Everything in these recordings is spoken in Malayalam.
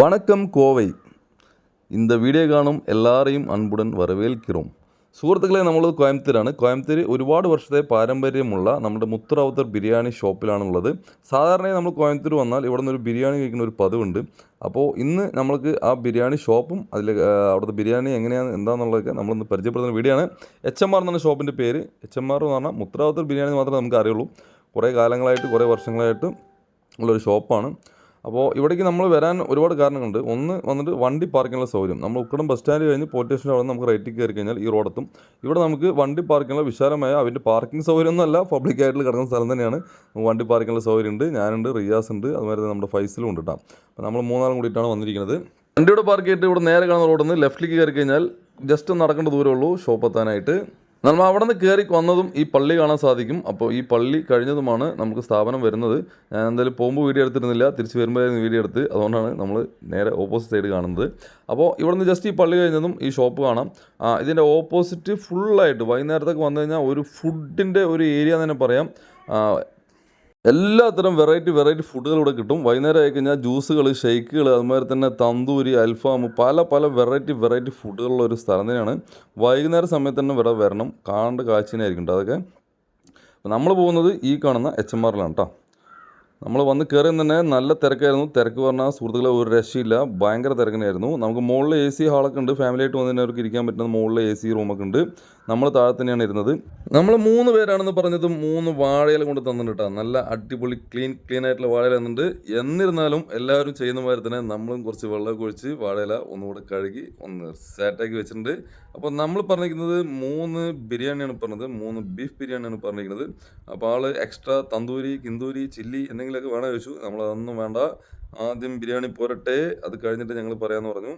வணக்கம் கோவை இந்த வீடியோ காணும் எல்லாரையும் அன்புடன் வரவேற்கிறோம் സുഹൃത്തുക്കളെ നമ്മൾ കോയമ്പത്തൂരാണ്. കോയമ്പത്തൂര് ഒരുപാട് വർഷത്തെ പാരമ്പര്യമുള്ള നമ്മുടെ മുത്തുറാവുത്തർ ബിരിയാണി ഷോപ്പിലാണുള്ളത്. സാധാരണയായി നമ്മൾ കോയമ്പത്തൂർ വന്നാൽ ഇവിടെ നിന്ന് ഒരു ബിരിയാണി കഴിക്കുന്ന ഒരു പതിവുണ്ട്. അപ്പോൾ ഇന്ന് നമ്മൾക്ക് ആ ബിരിയാണി ഷോപ്പും അതിൽ അവിടുത്തെ ബിരിയാണി എങ്ങനെയാണ് എന്താണെന്നുള്ളതൊക്കെ നമ്മളിന്ന് പരിചയപ്പെടുത്തുന്ന വീഡിയോ ആണ് എച്ച് എം ആർ എന്നാണ് ഷോപ്പിന്റെ പേര്. എച്ച് എം ആർ എന്ന് പറഞ്ഞാൽ മുത്തുറാവുത്തർ ബിരിയാണി മാത്രമേ നമുക്ക് അറിയുള്ളൂ. കുറേ കാലങ്ങളായിട്ട് കുറേ വർഷങ്ങളായിട്ട് ഉള്ളൊരു ഷോപ്പാണ്. അപ്പോൾ ഇവിടേക്ക് നമ്മൾ വരാൻ ഒരുപാട് കാരണങ്ങളുണ്ട്. ഒന്ന് വന്നിട്ട് വണ്ടി പാർക്കിനുള്ള സൗകര്യം. നമ്മൾ ഉക്കടം ബസ് സ്റ്റാൻഡ് കഴിഞ്ഞ് പോലീസ് സ്റ്റേഷൻ അവിടെ നമുക്ക് റൈറ്റിൽ കയറി കഴിഞ്ഞാൽ ഈ റോഡെത്തും ഇവിടെ നമുക്ക് വണ്ടി പാർക്കിനുള്ള വിശാലമായ അതിന്റെ പാർക്കിംഗ് സൗകര്യമൊന്നുമല്ല പബ്ലിക് ആയിട്ട് കിടക്കുന്ന സ്ഥലം തന്നെയാണ്. വണ്ടി പാർക്കിനുള്ള സൗകര്യം ഉണ്ട് ഞാനുണ്ട് റിയാസ് ഉണ്ട് അതുമാതിരി നമ്മുടെ ഫൈസലും ഉണ്ട് കേട്ടോ അപ്പോൾ നമ്മൾ മൂന്നാളും കൂടിയിട്ടാണ് വന്നിരിക്കുന്നത്. വണ്ടിയുടെ പാർക്ക് ചെയ്തിട്ട് ഇവിടെ നേരെ കാണുന്ന റോഡിൽ നിന്ന് ലെഫ്റ്റിലേക്ക് കയറി കഴിഞ്ഞാൽ ജസ്റ്റ് നടക്കേണ്ട ദൂരമുള്ളൂ ഷോപ്പ് എത്താനായിട്ട്. നമ്മൾ അവിടെ നിന്ന് കയറി വന്നതും ഈ പള്ളി കാണാൻ സാധിക്കും. അപ്പോൾ ഈ പള്ളി കഴിഞ്ഞതുമാണ് നമുക്ക് സ്ഥാപനം വരുന്നത്. ഞാൻ എന്തായാലും പോകുമ്പോൾ വീഡിയോ എടുത്തിരുന്നില്ല. തിരിച്ച് വരുമ്പോഴായിരുന്നു വീഡിയോ എടുത്ത്. അതുകൊണ്ടാണ് നമ്മൾ നേരെ ഓപ്പോസിറ്റ് സൈഡ് കാണുന്നത്. അപ്പോൾ ഇവിടെ നിന്ന് ജസ്റ്റ് ഈ പള്ളി കഴിഞ്ഞതും ഈ ഷോപ്പ് കാണാം. ഇതിന്റെ ഓപ്പോസിറ്റ് ഫുള്ളായിട്ട് വൈകുന്നേരത്തേക്ക് വന്നു കഴിഞ്ഞാൽ ഒരു ഫുഡിന്റെ ഒരു ഏരിയ തന്നെ പറയാം. എല്ലാത്തരം വെറൈറ്റി വെറൈറ്റി ഫുഡുകൾ ഇവിടെ കിട്ടും. വൈകുന്നേരം ആയി കഴിഞ്ഞാൽ ജ്യൂസുകൾ ഷെയ്ക്കുകൾ അതുമാതിരി തന്നെ തന്തൂരി അൽഫാം പല പല വെറൈറ്റി വെറൈറ്റി ഫുഡുകളുള്ള ഒരു സ്ഥലം തന്നെയാണ്. വൈകുന്നേര സമയത്ത് തന്നെ ഇവിടെ വരണം. കാണേണ്ട കാഴ്ചനായിരിക്കും കേട്ടോ അതൊക്കെ. നമ്മൾ പോകുന്നത് ഈ കാണുന്ന എച്ച് എം ആറിലാണ് കേട്ടോ നമ്മൾ വന്ന് കയറിയും തന്നെ നല്ല തിരക്കായിരുന്നു. തിരക്ക് പറഞ്ഞാൽ സുഹൃത്തുക്കളെ ഒരു രക്ഷയില്ല. ഭയങ്കര തിരക്കിനായിരുന്നു. നമുക്ക് മുകളിൽ എ സി ഹാളൊക്കെ ഉണ്ട്. ഫാമിലിയായിട്ട് വന്നതിനവർക്ക് ഇരിക്കാൻ പറ്റുന്ന മുകളിൽ എ സി റൂമൊക്കെ ഉണ്ട്. നമ്മൾ താഴെ തന്നെയാണ് ഇരുന്നത്. നമ്മൾ മൂന്ന് പേരാണെന്ന് പറഞ്ഞത് മൂന്ന് വാഴയില കൊണ്ട് തന്നിട്ടുണ്ട് കേട്ടോ നല്ല അടിപൊളി ക്ലീൻ ക്ലീൻ ആയിട്ടുള്ള വാഴയില തന്നിട്ടുണ്ട്. എന്നിരുന്നാലും എല്ലാവരും ചെയ്യുന്ന മാതിരി തന്നെ നമ്മളും കുറച്ച് വെള്ളം ഒഴിച്ച് വാഴയില ഒന്നുകൂടെ കഴുകി ഒന്ന് സെറ്റാക്കി വെച്ചിട്ടുണ്ട്. അപ്പോൾ നമ്മൾ പറഞ്ഞിരിക്കുന്നത് മൂന്ന് ബിരിയാണിയാണ് പറഞ്ഞത്. മൂന്ന് ബീഫ് ബിരിയാണിയാണ് പറഞ്ഞിരിക്കുന്നത്. അപ്പോൾ ആൾ എക്സ്ട്രാ തന്തൂരി കിന്തൂരി ചില്ലി എന്തെങ്കിലുമൊക്കെ വേണം ചോദിച്ചു. നമ്മളതൊന്നും വേണ്ട. ആദ്യം ബിരിയാണി പോരട്ടെ അത് കഴിഞ്ഞിട്ട് ഞങ്ങൾ പറയാമെന്ന് പറഞ്ഞു.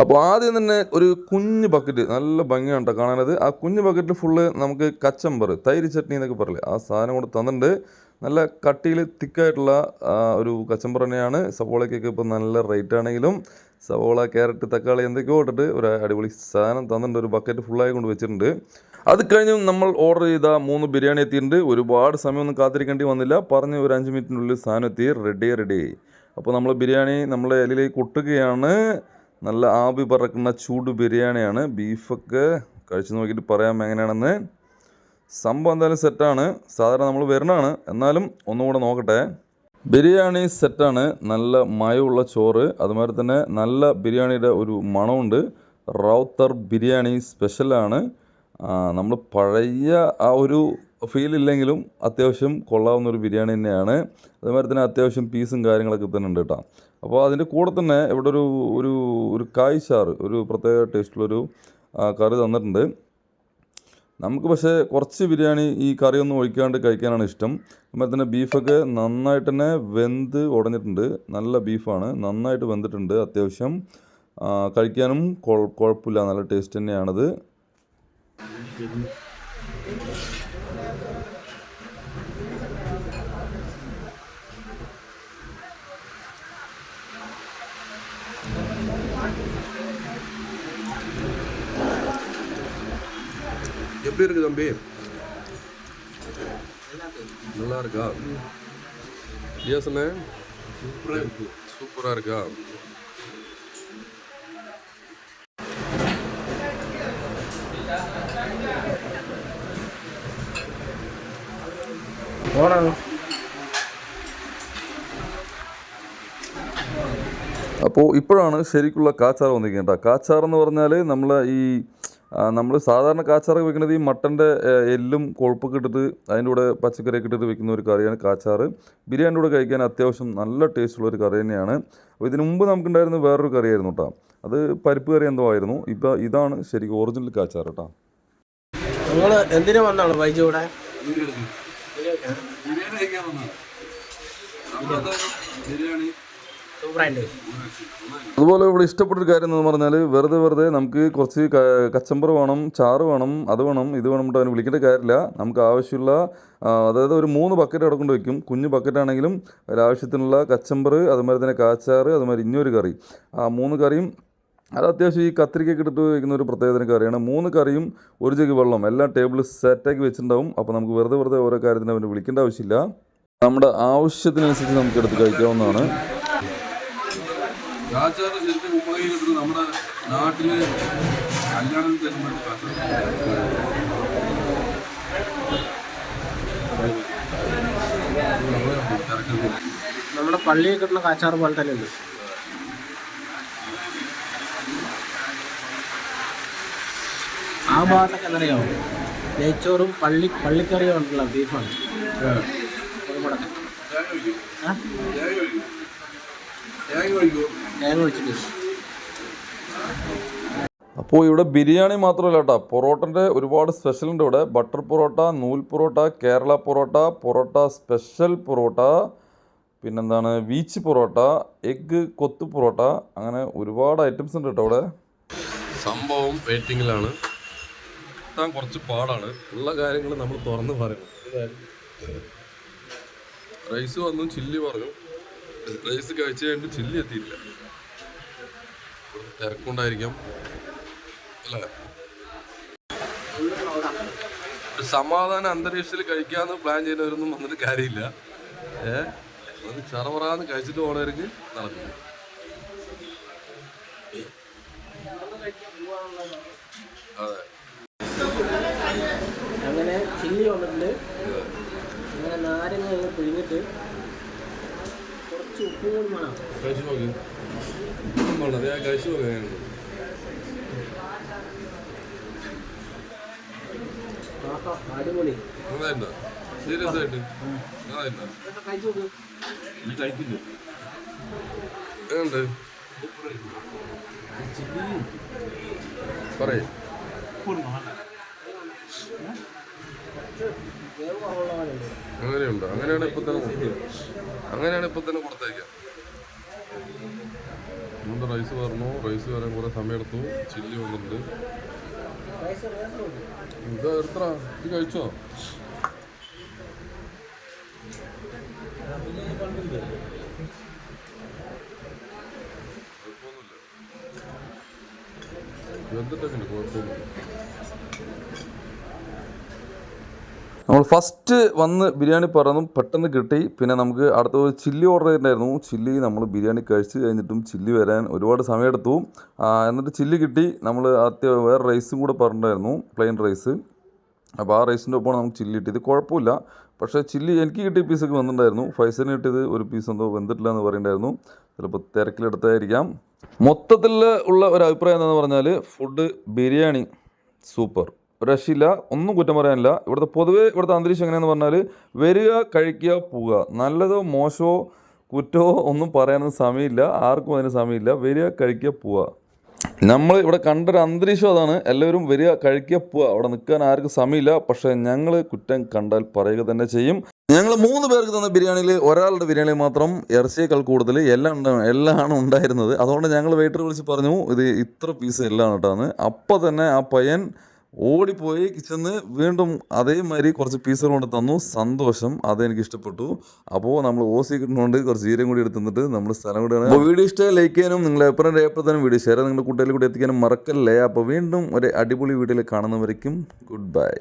അപ്പോൾ ആദ്യം തന്നെ ഒരു കുഞ്ഞ് ബക്കറ്റ് നല്ല ഭംഗിയാണ് കേട്ടോ കാണാനത്. ആ കുഞ്ഞ് ബക്കറ്റിൽ ഫുള്ള് നമുക്ക് കച്ചമ്പർ തൈര് ചട്നി എന്നൊക്കെ പറയില്ലേ ആ സാധനം കൂടെ തന്നിട്ടുണ്ട്. നല്ല കട്ടിയിൽ തിക്കായിട്ടുള്ള ഒരു കച്ചമ്പർ തന്നെയാണ്. സവോളയ്ക്കൊക്കെ ഇപ്പോൾ നല്ല റേറ്റ് ആണെങ്കിലും സവോള ക്യാരറ്റ് തക്കാളി എന്തൊക്കെയോ ഇട്ടിട്ട് ഒരു അടിപൊളി സാധനം തന്നിട്ടുണ്ട്. ഒരു ബക്കറ്റ് ഫുള്ളായി കൊണ്ട് വെച്ചിട്ടുണ്ട്. അത് കഴിഞ്ഞ് നമ്മൾ ഓർഡർ ചെയ്ത മൂന്ന് ബിരിയാണി എത്തിയിട്ടുണ്ട്. ഒരുപാട് സമയമൊന്നും കാത്തിരിക്കേണ്ടി വന്നില്ല. പറഞ്ഞ് ഒരു അഞ്ച് മിനിറ്റിനുള്ളിൽ സാധനം എത്തി. റെഡി റെഡി അപ്പോൾ നമ്മൾ ബിരിയാണി നമ്മളെ ഇലയിലേക്ക് കൊട്ടുകയാണ്. നല്ല ആവി പറക്കുന്ന ചൂട് ബിരിയാണിയാണ്. ബീഫൊക്കെ കഴിച്ച് നോക്കിയിട്ട് പറയാം എങ്ങനെയാണെന്ന്. സംഭവം എന്തായാലും സെറ്റാണ്. സാധാരണ നമ്മൾ വരുന്നതാണ്. എന്നാലും ഒന്നുകൂടെ നോക്കട്ടെ. ബിരിയാണി സെറ്റാണ്. നല്ല മയമുള്ള ചോറ്. അതുമാതിരി തന്നെ നല്ല ബിരിയാണിയുടെ ഒരു മണമുണ്ട്. റൗത്തർ ബിരിയാണി സ്പെഷ്യലാണ്. നമ്മൾ പഴയ ആ ഒരു ഫീൽ ഇല്ലെങ്കിലും അത്യാവശ്യം കൊള്ളാവുന്ന ഒരു ബിരിയാണി തന്നെയാണ്. അതുമാതിരി തന്നെ അത്യാവശ്യം പീസും കാര്യങ്ങളൊക്കെ തന്നെ ഉണ്ട് കേട്ടോ. അപ്പോൾ അതിന്റെ കൂടെ തന്നെ ഇവിടെ ഒരു ഒരു ഒരു കായ്ച്ചാറ് ഒരു പ്രത്യേക ടേസ്റ്റുള്ളൊരു ആ, കറി തന്നിട്ടുണ്ട്. നമുക്ക് പക്ഷേ കുറച്ച് ബിരിയാണി ഈ കറിയൊന്നും ഒഴിക്കാണ്ട് കഴിക്കാനാണ് ഇഷ്ടം. അതുപോലെ തന്നെ ബീഫൊക്കെ നന്നായിട്ട് തന്നെ വെന്ത് ഉടഞ്ഞിട്ടുണ്ട്. നല്ല ബീഫാണ്. നന്നായിട്ട് വെന്തിട്ടുണ്ട് അത്യാവശ്യം. കഴിക്കാനും കുഴ- കുഴപ്പമില്ല. നല്ല ടേസ്റ്റ് തന്നെയാണത്. எப்படி இருக்கு தம்பி? நல்லா இருக்கா? ஏசன சூப்பரா இருக்கு. சூப்பரா இருக்கா? അപ്പോൾ ഇപ്പോഴാണ് ശരിക്കുള്ള കാച്ചാർ വന്നിരിക്കുന്നത് കേട്ടോ. കാച്ചാർ എന്ന് പറഞ്ഞാൽ നമ്മൾ ഈ നമ്മൾ സാധാരണ കാച്ചാർ വെക്കുന്നത് ഈ മട്ടന്റെ എല്ലും കൊഴുപ്പൊക്കെ ഇട്ടിട്ട് അതിന്റെ കൂടെ പച്ചക്കറിയൊക്കെ ഇട്ടിട്ട് വെക്കുന്ന ഒരു കറിയാണ് കാച്ചാർ ബിരിയാണിയുടെ കൂടെ കഴിക്കാൻ അത്യാവശ്യം നല്ല ടേസ്റ്റുള്ള ഒരു കറി തന്നെയാണ്. അപ്പോൾ ഇതിനു മുമ്പ് നമുക്കുണ്ടായിരുന്ന വേറൊരു കറിയായിരുന്നു കേട്ടോ. അത് പരിപ്പ് കറി എന്തോ ആയിരുന്നു. ഇപ്പോൾ ഇതാണ് ശരിക്കും ഒറിജിനൽ കാച്ചാർ കേട്ടോ. നിങ്ങൾ എന്തിനു വന്നാണ് വൈജു ഇവിടെ? അതുപോലെ ഇവിടെ ഇഷ്ടപ്പെട്ടൊരു കാര്യം എന്ന് പറഞ്ഞാൽ വെറുതെ വെറുതെ നമുക്ക് കുറച്ച് കച്ചമ്പർ വേണം ചാറ് വേണം അത് വേണം ഇത് വേണം അവന് വിളിക്കേണ്ട കാര്യമില്ല. നമുക്ക് ആവശ്യമുള്ള അതായത് ഒരു മൂന്ന് ബക്കറ്റ് അടക്കൊണ്ട് വയ്ക്കും കുഞ്ഞു ബക്കറ്റ് ആണെങ്കിലും ഒരാവശ്യത്തിനുള്ള കച്ചമ്പർ അതുമാതിരി തന്നെ കാച്ചാറ് അതുമാതിരി ഇനിയൊരു കറി. ആ മൂന്ന് കറിയും അത് അത്യാവശ്യം ഈ കത്തിരിക്കൊക്കെ ഇട്ടിട്ട് വയ്ക്കുന്ന ഒരു പ്രത്യേകതര കറിയാണ്. മൂന്ന് കറിയും ഒരു ജഗ് വെള്ളം എല്ലാം ടേബിൾ സെറ്റാക്കി വെച്ചിട്ടുണ്ടാവും. അപ്പോൾ നമുക്ക് വെറുതെ വെറുതെ ഓരോ കാര്യത്തിന് അവന് വിളിക്കേണ്ട ആവശ്യമില്ല. നമ്മുടെ ആവശ്യത്തിനനുസരിച്ച് നമുക്ക് എടുത്ത് കഴിക്കാവുന്നതാണ്. കാച്ചാറ് ശരിക്കും ഉപയോഗിക്കുന്നത് നമ്മുടെ നാട്ടിൽ കല്യാണം തരുമ്പോൾ കാച്ചാറ് നമ്മുടെ പള്ളിയിൽ കിട്ടുന്ന കാച്ചാറ് പോലെ തന്നെ ഉണ്ട്. ആ ഭാഗത്തൊക്കെ എന്തറിയാവും നെയ്ച്ചോറും പള്ളി പള്ളിക്കറിയും ഉണ്ടല്ലോ ബീഫാണ് കോഴിക്കോടൊക്കെ ആ. തേങ്ങ ഒഴിച്ചിട്ട്. അപ്പോൾ ഇവിടെ ബിരിയാണി മാത്രമല്ല കേട്ടോ പൊറോട്ടന്റെ ഒരുപാട് സ്പെഷ്യൽ ഉണ്ട് ഇവിടെ. ബട്ടർ പൊറോട്ട നൂൽ പൊറോട്ട കേരള പൊറോട്ട പൊറോട്ട സ്പെഷ്യൽ പൊറോട്ട പിന്നെന്താണ് വീച്ച് പൊറോട്ട എഗ്ഗ് കൊത്ത് പൊറോട്ട അങ്ങനെ ഒരുപാട് ഐറ്റംസ് ഉണ്ട് കേട്ടോ ഇവിടെ. സംഭവം വെയിറ്റിങ്ങിലാണ് കിട്ടാൻ കുറച്ച് പാടാണ്. ഉള്ള കാര്യങ്ങൾ നമ്മൾ തുറന്ന് പറയണം റൈസ് വന്നു ചില്ലി പറഞ്ഞു. റൈസ് കഴിച്ച് കഴിഞ്ഞിട്ട് ചില്ലി എത്തിയില്ല തിരക്കുണ്ടായിരിക്കാം. അല്ലേ? സമാധാന അന്തരീക്ഷത്തിൽ കഴിക്കാന്ന് പ്ലാൻ ചെയ്യുന്നവരൊന്നും വന്നിട്ട് കാര്യമില്ല. ഏ? അത് ചറവറാന്ന് കഴിച്ചിട്ട് പോണവർക്ക് നടക്കില്ല. അതെ. അങ്ങനെ ചില്ലി വന്നിട്ടുണ്ട്. അങ്ങനെ നാരങ്ങ പിഴിഞ്ഞിട്ട് കുറച്ച് ഉപ്പും കൂടി വേണം കഴിച്ചു നോക്ക് ഞാൻ. കഴിച്ചു നോക്കാം അടിപൊളി. നന്നായിട്ടുണ്ടോ? സീരിയസ് ആയിട്ട് ഇതൊക്കെ കഴിച്ചു കഴിക്കില്ല. എങ്ങനെയുണ്ട് പറയേ. അങ്ങനെയുണ്ട്? അങ്ങനെയാണ് ഇപ്പൊ തന്നെ അങ്ങനെയാണ് ഇപ്പൊ തന്നെ കൊടുത്തേക്കാം റൈസ് പറഞ്ഞു റൈസ് വരാൻ കുറെ സമയം എടുത്തു ചില്ലി വന്നിട്ടുണ്ട്. ഇത് എത്ര? ഇത് കഴിച്ചോ? എന്തിട്ടൊക്കെ കുഴപ്പമൊന്നുമില്ല. നമ്മൾ ഫസ്റ്റ് വന്ന് ബിരിയാണി പറഞ്ഞു പെട്ടെന്ന് കിട്ടി. പിന്നെ നമുക്ക് അടുത്ത ഒരു ചില്ലി ഓർഡർ ചെയ്തിട്ടുണ്ടായിരുന്നു ചില്ലി നമ്മൾ ബിരിയാണി കഴിച്ച് കഴിഞ്ഞിട്ടും ചില്ലി വരാൻ ഒരുപാട് സമയമെടുത്തു. എന്നിട്ട് ചില്ലി കിട്ടി. നമ്മൾ അത്യ വേറെ റൈസും കൂടെ പറഞ്ഞിട്ടുണ്ടായിരുന്നു. പ്ലെയിൻ റൈസ് അപ്പോൾ ആ റൈസിന്റെ ഒപ്പമാണ് നമുക്ക് ചില്ലി കിട്ടിയത്. കുഴപ്പമില്ല. പക്ഷേ ചില്ലി എനിക്ക് കിട്ടിയ പീസൊക്കെ വന്നിട്ടുണ്ടായിരുന്നു. ഫൈസന് കിട്ടിയത് ഒരു പീസ് എന്തോ വെന്തിട്ടില്ല എന്ന് പറയുന്നുണ്ടായിരുന്നു. ചിലപ്പോൾ തിരക്കിലെടുത്തായിരിക്കാം. മൊത്തത്തിൽ ഉള്ള ഒരു അഭിപ്രായം എന്താണെന്ന് പറഞ്ഞാൽ ഫുഡ് ബിരിയാണി സൂപ്പർ ഒരു രക്ഷയില്ല ഒന്നും കുറ്റം പറയാനില്ല. ഇവിടുത്തെ പൊതുവേ ഇവിടുത്തെ അന്തരീക്ഷം എങ്ങനെയാണെന്ന് പറഞ്ഞാൽ വരിക കഴിക്കുക പോവുക. നല്ലതോ മോശമോ കുറ്റമോ ഒന്നും പറയാനൊന്നും സമയമില്ല. ആർക്കും അതിന് സമയമില്ല. വരിക കഴിക്കുക പോവുക. നമ്മൾ ഇവിടെ കണ്ടൊരു അന്തരീക്ഷം അതാണ്. എല്ലാവരും വരിക കഴിക്കുക പോവുക. അവിടെ നിൽക്കാൻ ആർക്കും സമയമില്ല. പക്ഷേ ഞങ്ങൾ കുറ്റം കണ്ടാൽ പറയുക തന്നെ ചെയ്യും. ഞങ്ങൾ മൂന്ന് പേർക്ക് തന്ന ബിരിയാണിയിൽ ഒരാളുടെ ബിരിയാണി മാത്രം ഇറച്ചിയേക്കാൾ കൂടുതൽ എല്ലാം എല്ലാം എല്ലാമാണ് ഉണ്ടായിരുന്നത്. അതുകൊണ്ട് ഞങ്ങൾ വെയിറ്റർ വിളിച്ച് പറഞ്ഞു ഇത് ഇത്ര പീസ് എല്ലാം കേട്ടോ അപ്പോൾ തന്നെ ആ പയ്യൻ ഓടിപ്പോയി കിച്ചന്ന് വീണ്ടും അതേമാതിരി കുറച്ച് പീസുകൾ കൊണ്ട് തന്നു. സന്തോഷം. അതെനിക്ക് ഇഷ്ടപ്പെട്ടു. അപ്പോൾ നമ്മൾ ഓസി കിട്ടുന്നതുകൊണ്ട് കുറച്ച് ജീരം കൂടി എടുത്ത് തന്നിട്ട് നമ്മൾ സ്ഥലം കൂടിയാണ് അപ്പോൾ വീഡിയോ ഇഷ്ടമായി ലൈക്ക് ചെയ്യാനും നിങ്ങളെ എപ്പോഴും രേഖപ്പെടുത്താനും വീഡിയോ ഷെയർ നിങ്ങളുടെ കൂട്ടുകാരിൽ കൂടി എത്തിക്കാനും മറക്കല്ലേ. അപ്പോൾ വീണ്ടും ഒരു അടിപൊളി വീഡിയോയിൽ കാണുന്നവരേക്കും ഗുഡ് ബൈ